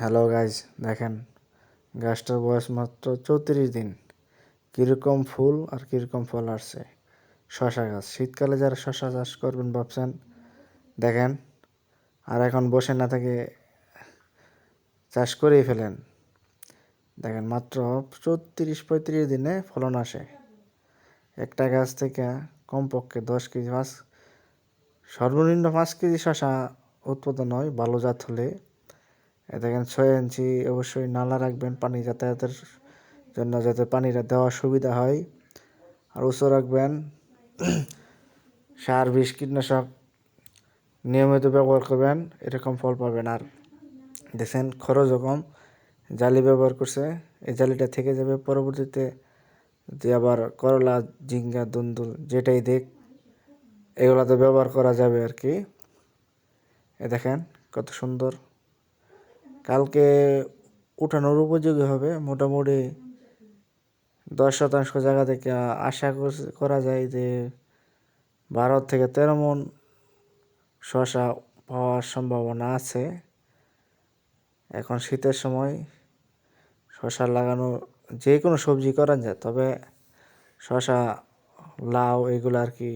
Hello guys দেখেন, গাছটার বয়স মাত্র চৌত্রিশ দিন। কীরকম ফুল আর কীরকম ফল আসছে? শশা গাছ। শীতকালে যারা শশা চাষ করবেন ভাবছেন, দেখেন, আর এখন বসে না থেকে চাষ করেই ফেলেন। দেখেন, মাত্র চৌত্রিশ পঁয়ত্রিশ দিনে ফলন আসে। একটা গাছ থেকে কমপক্ষে দশ কেজি পাঁচ, সর্বনিম্ন পাঁচ কেজি শশা উৎপাদন হয় ভালো জাত হলে। দেখেন ছয় ইঞ্চি অবশ্যই নালা রাখবেন পানি যাতায়াতের জন্য যাতে পানিটা দেওয়ার সুবিধা হয়। আর উঁচু রাখবেন সার, বিষ, কীটনাশক নিয়মিত ব্যবহার করবেন, এরকম ফল পাবেন। আর দেখছেন খরচও কম, জালি ব্যবহার করছে, এই জালিটা থেকে যাবে, পরবর্তীতে যে আবার করলা, ঝিঙ্গা, দুন্দুল যেটাই দেখ, এগুলাতে ব্যবহার করা যাবে আর কি। এ দেখেন কত সুন্দর কালকে উঠানোর উপযোগী হবে। মোটামুটি দশ শতাংশ জায়গা থেকে আশা করা যায় যে বারো থেকে তেরো মন শশা পাওয়ার সম্ভাবনা আছে। এখন শীতের সময় শশা লাগানো যে কোনো সবজি করা যায়, তবে শশা, লাউ এগুলো আর কি